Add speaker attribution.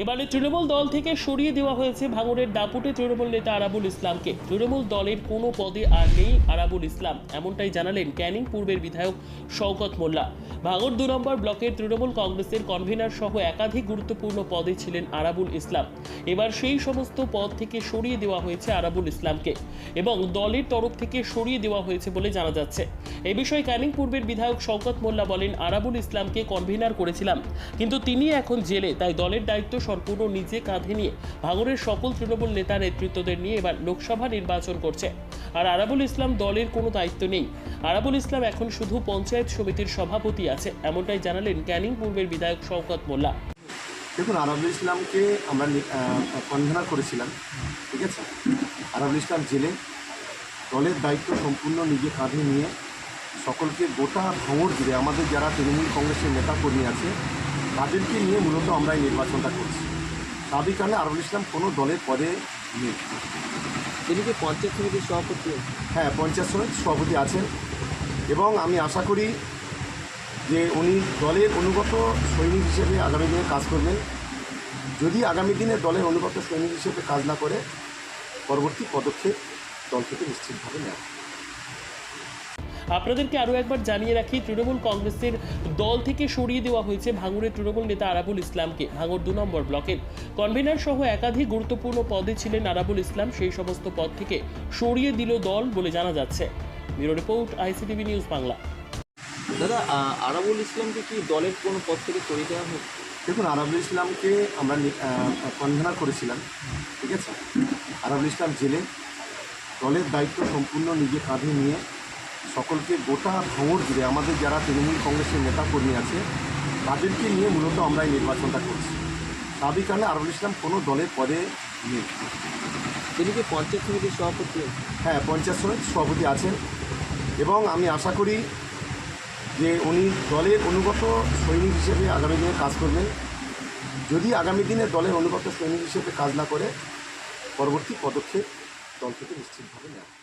Speaker 1: এবারে তৃণমূল দল থেকে সরিয়ে দেওয়া হয়েছে ভাঙড়ের দাপুটে তৃণমূল নেতা আরাবুল ইসলামকে। তৃণমূল দলের কোনো পদে আর নেই আরাবুল ইসলাম, এমনটাই জানালেন ক্যানিং পূর্বের বিধায়ক শওকত মোল্লা। ভাঙড় দু নম্বর ব্লকের তৃণমূল কংগ্রেসের কনভেনার সহ একাধিক গুরুত্বপূর্ণ পদে ছিলেন আরাবুল ইসলাম। এবার সেই সমস্ত পদ থেকে সরিয়ে দেওয়া হয়েছে আরাবুল ইসলামকে এবং দলের তরফ থেকে সরিয়ে দেওয়া হয়েছে বলে জানা যাচ্ছে। এ বিষয়ে ক্যানিং পূর্বের বিধায়ক শওকত মোল্লা বলেন, আরাবুল ইসলামকে কনভেনার করেছিলাম, কিন্তু তিনি এখন জেলে, তাই দলের দায়িত্ব সম্পূর্ণ নিজে কাঁধে নিয়ে ভাঙড়ের সকল তৃণমূল নেতা নেতৃত্বদের নিয়ে এবার লোকসভা নির্বাচন করছে। আর আরাবুল ইসলাম দলের কোনো দায়িত্ব নেই। আরাবুল ইসলাম এখন শুধু পঞ্চায়েত সমিতির সভাপতি আছে, এমনটাই জানালেন ক্যানিং পূর্বের বিধায়ক শওকত মোল্লা।
Speaker 2: দেখুন, আরবুল ইসলামকে আমরা কনভেনার করেছিলাম, ঠিক আছে? আরবুল ইসলাম জেলে, দলের দায়িত্ব সম্পূর্ণ নিজে কাঁধে নিয়ে সকলকে গোটা ভাঙড় জুড়ে, আমাদের যারা তৃণমূল কংগ্রেসের নেতা কর্মী আছে তাদেরকে নিয়ে মূলত আমরা এই নির্বাচনটা করছি। স্বাভাবিক কারণে আরবুল ইসলাম কোনো দলের পদে নেই।
Speaker 3: তিনি কি পঞ্চায়েত সমিতির সভাপতি
Speaker 2: হ্যাঁ পঞ্চায়েত সমিতির সভাপতি আছেন এবং আমি আশা করি যে উনি দলের অনুগত সৈনিক হিসেবে আগামী দিনে কাজ করবেন। যদি আগামী দিনে দলের অনুগত সৈনিক হিসেবে কাজ না করে পরবর্তী পদক্ষেপ দল থেকে নিশ্চিতভাবে নেওয়া।
Speaker 1: আপনাদেরকে আরও একবার জানিয়ে রাখি তৃণমূল কংগ্রেসের দল থেকে সরিয়ে দেওয়া হয়েছে ভাঙড়ের তৃণমূল নেতা আরাবুল ইসলামকে। ভাঙড় দু নম্বর ব্লকের কনভেনার সহ একাধিক গুরুত্বপূর্ণ পদে ছিলেন আরাবুল ইসলাম। সেই সমস্ত পদ থেকে সরিয়ে দিল দল বলে জানা যাচ্ছে। Bureau report ICTV news Bangla.
Speaker 3: দাদা আরাবুল ইসলামকে কি দলের কোনো পদ থেকে সরিয়ে দেওয়া হোক
Speaker 2: দেখুন আরাবুল ইসলামকে আমরা কনভেনার করেছিলাম ঠিক আছে? আরাবুল ইসলাম জেলে দলের দায়িত্ব সম্পূর্ণ নিজে কাঁধে নিয়ে সকলকে গোটা ভাঙড় জুড়ে আমাদের যারা তৃণমূল কংগ্রেসের নেতা কর্মী আছে তাদেরকে নিয়ে মূলত আমরা এই নির্বাচনটা করছি। স্বাভাবিক কারণে আরবুল ইসলাম কোনো দলের পদে নেই।
Speaker 3: তিনি কি পঞ্চায়েত সমিতির সভাপতি?
Speaker 2: হ্যাঁ পঞ্চায়েত সমিতির সভাপতি আছেন এবং আমি আশা করি যে উনি দলের অনুগত সৈনিক হিসেবে আগামী দিনে কাজ করবেন। যদি আগামী দিনে দলের অনুগত সৈনিক হিসেবে কাজ না করে পরবর্তী পদক্ষেপ দল থেকে নিশ্চিতভাবে নেওয়া।